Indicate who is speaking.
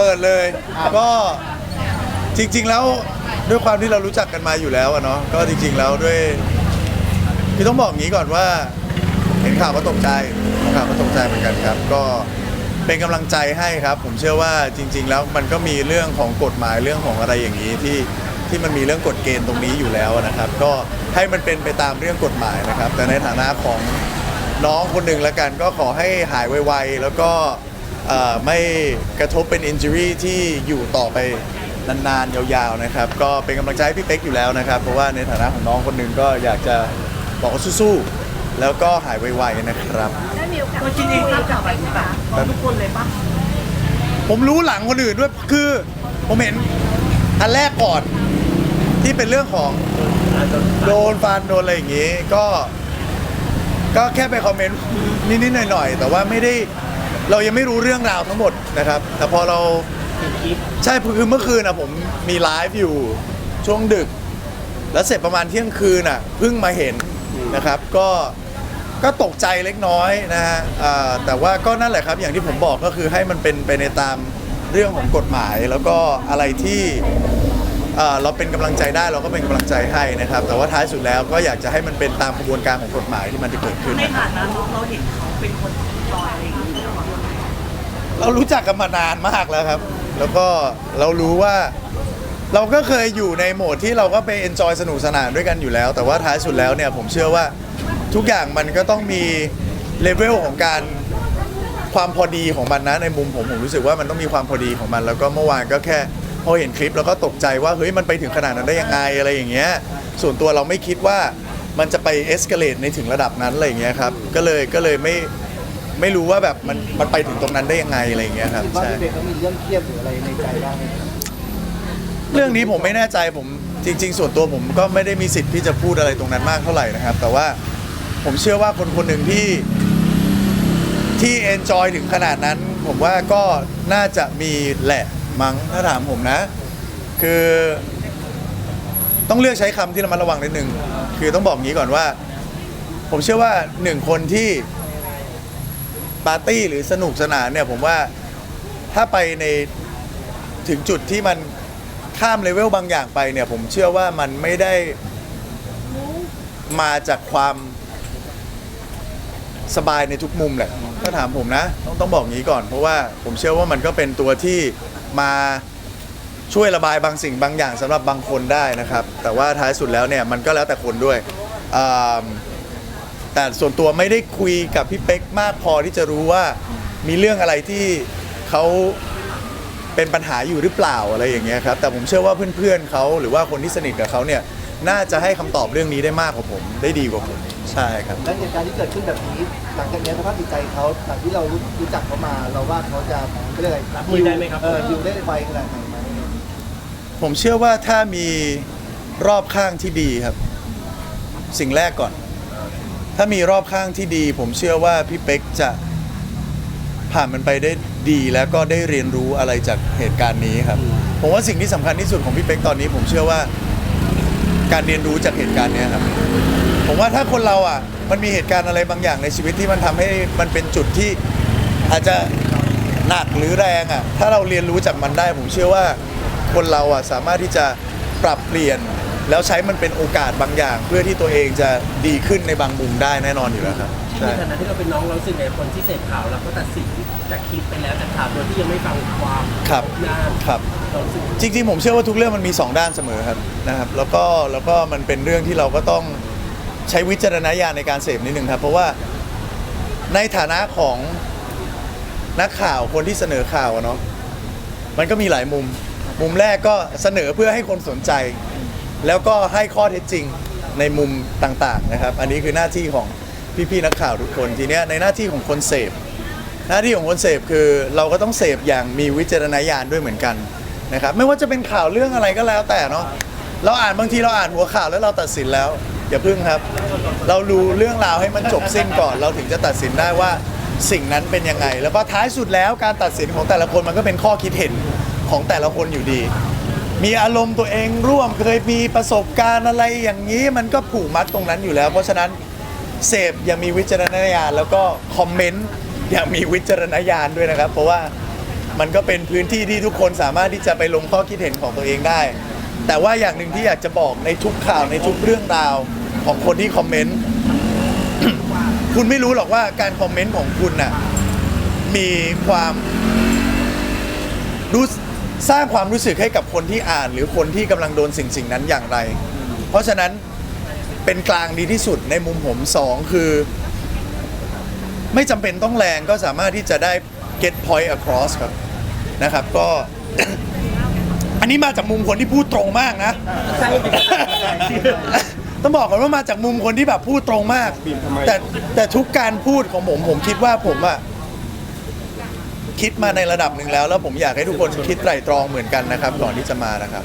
Speaker 1: ปิดเลยก็จริง ๆ แล้วด้วยความที่เรารู้จักกันมาอยู่แล้วอะเนาะก็จริง ๆ แล้วด้วยคือต้องบอกงี้ก่อนว่า เห็นข่าวก็ตกใจเห็นข่าวก็ตกใจเหมือนกันครับ ก็เป็นกำลังใจให้ครับ ผมเชื่อว่าจริง ๆ แล้วมันก็มีเรื่องของกฎหมายเรื่องของอะไรอย่างนี้ที่ที่มันมีเรื่องกฎเกณฑ์ตรงนี้อยู่แล้วนะครับ ก็ให้มันเป็นไปตามเรื่องกฎหมายนะครับ แต่ในฐานะของน้องคนหนึ่งละกันก็ขอให้หายไวๆแล้วก็ เอ่อไม่กระทบเป็นอินจูรี่ที่อยู่ต่อไปนานๆ ยาวๆนะครับ ก็เป็นกำลังใจให้พี่เป๊กอยู่แล้วนะครับ เพราะว่าในฐานะของน้องคนหนึ่งก็อยากจะบอกว่าสู้ๆ แล้วก็หายไวๆนะครับ
Speaker 2: ได้มีโอกาส
Speaker 3: ตัวจริงเองทราบข่าวแบบนี้แบบทุกคนเลยปะ
Speaker 1: ผมรู้หลังคนอื่นด้วยคือผมเห็นอันแรกก่อนที่เป็นเรื่องของโดนฟันโดนอะไรอย่างงี้ ก็ ก็แค่ไปคอมเมนต์นิดๆหน่อยๆ แต่ว่าไม่ได้ เรายังไม่รู้เรื่องราวทั้งหมดนะครับ แต่พอเรา
Speaker 3: คลิป
Speaker 1: ใช่คือเมื่อคืนอะผมมีไลฟ์อยู่ช่วงดึก แล้วเสร็จประมาณเที่ยงคืนอะเพิ่งมาเห็นนะครับ ก็ก็ตกใจเล็กน้อยนะฮะอ่าแต่ว่าก็นั่นแหละครับ อย่างที่ผมบอกก็คือให้มันเป็นไปในตามเรื่องของกฎหมาย แล้วก็อะไรที่อ่าเราเป็นกำลังใจได้เราก็เป็นกำลังใจให้นะครับ แต่ว่าท้ายสุดแล้วก็อยากจะให้มันเป็นตามกระบวนการของกฎหมายที่มันจะเกิดขึ้น
Speaker 3: ใน
Speaker 1: นะครับ
Speaker 3: ฐานะน้องเราเห็นเขาเป็นคนจอยอะไรอย่างนี้ย
Speaker 1: เรารู้จักกันมานานมากแล้วครับ แล้วก็เรารู้ว่า เราก็เคยอยู่ในโหมดที่เราก็ไปเอนจอยสนุกสนานด้วยกันอยู่แล้ว แต่ว่าท้ายสุดแล้วเนี่ยผมเชื่อว่าทุกอย่างมันก็ต้องมีเลเวลของการความพอดีของมันนะในมุมผมผมรู้สึกว่ามันต้องมีความพอดีของมัน แล้วก็เมื่อวานก็แค่พอเห็นคลิปแล้วก็ตกใจว่าเฮ้ยมันไปถึงขนาดนั้นได้ยังไงอะไรอย่างเงี้ยส่วนตัวเราไม่คิดว่ามันจะไปเอ็กซ์เกเลตในถึงระดับนั้นอะไรอย่างเงี้ยครับก็เลยก็เลยไม่ ไม่รู้ว่าแบบมันมันไปถึงตรงนั้นได้ยังไงอะไรอย่างเงี้ยครับ
Speaker 4: คิดว่า
Speaker 1: ใช่
Speaker 4: พี่เบนเขามีเรื่องเครียดหรืออะไรในใจบ้างไหม
Speaker 1: เรื่องนี้ผมไม่แน่ใจผมจริง ๆ ส่วนตัวผมก็ไม่ได้มีสิทธิ์ที่จะพูดอะไรตรงนั้นมากเท่าไหร่นะครับ แต่ว่าผมเชื่อว่าคนคนหนึ่งที่ที่เอนจอยถึงขนาดนั้น ผมว่าก็น่าจะมีแหละมั้งถ้าถามผมนะ คือ ต้องเลือกใช้คำที่ระมัดระวังนิดนึงคือต้องบอกงี้ก่อนว่า ผมเชื่อว่าหนึ่งคนที่ ปาร์ตี้หรือสนุกสนานเนี่ยผมว่าถ้าไปในถึงจุดที่มันข้ามเลเวลบางอย่างไปเนี่ย ผมเชื่อว่ามันไม่ได้มาจากความสบายในทุกมุมแหละถ้าถามผมนะ ต้องต้องบอกงี้ก่อนเพราะว่าผมเชื่อว่ามันก็เป็นตัวที่มาช่วยระบายบางสิ่งบางอย่างสำหรับบางคนได้นะครับ แต่ว่าท้ายสุดแล้วเนี่ยมันก็แล้วแต่คนด้วยอ่า แต่ส่วนตัวไม่ได้คุยกับพี่เป๊กมากพอที่จะรู้ว่ามีเรื่องอะไรที่เขาเป็นปัญหาอยู่หรือเปล่าอะไรอย่างเงี้ยครับแต่ผมเชื่อว่าเพื่อนๆเขาหรือว่าคนที่สนิทกับเขาเนี่ยน่าจะให้คำตอบเรื่องนี้ได้มากกว่าผม ได้ดีกว่าผม ใช่ครับ
Speaker 4: แล้วเหตุการณ์ที่เกิดขึ้นแบบนี้หลังจากนี้สภาพจิตใจเขาหลังที่เรารู้รู้จักเขามา เราว่าเขาจะเขาเรียกอะไร
Speaker 3: รับมือได้ไหมครับ
Speaker 4: เอออยู่ได้ไวขนาดไหนไหม
Speaker 1: ผมเชื่อว่าถ้ามีรอบข้างที่ดีครับ สิ่งแรกก่อน ถ้ามีรอบข้างที่ดี ผมเชื่อว่าพี่เป๊กจะผ่านมันไปได้ดีแล้วก็ได้เรียนรู้อะไรจากเหตุการณ์นี้ครับ ผมว่าสิ่งที่สำคัญที่สุดของพี่เป๊กตอนนี้ ผมเชื่อว่า การเรียนรู้จากเหตุการณ์เนี้ยครับ ผมว่าถ้าคนเราอะ มันมีเหตุการณ์อะไรบางอย่างในชีวิตที่มันทำให้มันเป็นจุดที่อาจจะหนักหรือแรงอะถ้าเราเรียนรู้จากมันได้ ผมเชื่อว่าคนเราอะสามารถที่จะปรับเปลี่ยน แล้วใช้มันเป็นโอกาสบางอย่าง เพื่อที่ตัวเองจะดีขึ้นในบางมุมได้แน่นอนอยู่แล้วครับ
Speaker 3: ใน
Speaker 1: ใช่
Speaker 3: ฐานะที่เราเป็นน้องเรารู้สึกในคนที่เสพข่าวแล้วก็ตัดสินจากคลิปไปแล้วจากข่าวโดยที่ยังไม่ฟังความ
Speaker 1: ครับ
Speaker 3: นาน
Speaker 1: ครับ
Speaker 3: เรารู้สึก
Speaker 1: จริงๆผมเชื่อว่าทุกเรื่องมันมี 2 ด้านเสมอครับนะครับ แล้วก็แล้วก็มันเป็นเรื่องที่เราก็ต้องใช้วิจารณญาณในการเสพนิดนึงครับ เพราะว่าในฐานะของนักข่าวคนที่เสนอข่าวอะเนาะมันก็มีหลายมุม มุมแรกก็เสนอเพื่อให้คนสนใจ แล้วก็ให้ข้อเท็จจริงในมุมต่างๆนะครับ อันนี้คือหน้าที่ของพี่ๆนักข่าวทุกคนทีเนี้ยในหน้าที่ของคนเสพ หน้าที่ของคนเสพคือเราก็ต้องเสพอย่างมีวิจารณญาณด้วยเหมือนกันนะครับไม่ว่าจะเป็นข่าวเรื่องอะไรก็แล้วแต่เนาะเราอ่านบางทีเราอ่านหัวข่าวแล้วเราตัดสินแล้ว อย่าพึ่งครับ เรารู้เรื่องราวให้มันจบสิ้นก่อน เราถึงจะตัดสินได้ว่าสิ่งนั้นเป็นยังไง แล้วก็ท้ายสุดแล้วการตัดสินของแต่ละคนมันก็เป็นข้อคิดเห็นของแต่ละคนอยู่ดี มีอารมณ์ตัวเองร่วมเคยมีประสบการณ์อะไรอย่างนี้ มันก็ผูกมัดตรงนั้นอยู่แล้ว เพราะฉะนั้นเสพอย่ามีวิจารณญาณแล้วก็คอมเมนต์อย่ามีวิจารณญาณด้วยนะครับ เพราะว่ามันก็เป็นพื้นที่ที่ทุกคนสามารถที่จะไปลงข้อคิดเห็นของตัวเองได้ แต่ว่าอย่างหนึ่งที่อยากจะบอกในทุกข่าวในทุกเรื่องราวของคนที่คอมเมนต์ คุณไม่รู้หรอกว่าการคอมเมนต์ของคุณน่ะมีความรู้ สร้างความรู้สึกให้กับคนที่อ่าน หรือคนที่กำลังโดนสิ่งสิ่งนั้นอย่างไร เพราะฉะนั้นเป็นกลางดีที่สุดในมุมผมสองคือ ไม่จำเป็นต้องแรงก็สามารถที่จะได้ get point across ครับนะครับก็ อันนี้มาจากมุมคนที่พูดตรงมากนะ
Speaker 3: ใช่
Speaker 1: ต้องบอกก่อนว่ามาจากมุมคนที่แบบพูดตรงมาก แต่แต่ทุกการพูดของผมผมคิดว่าผมอะ คิดมาในระดับหนึ่งแล้ว แล้วผมอยากให้ทุกคนคิดไตร่ตรองเหมือนกันนะครับก่อนที่จะมานะครับ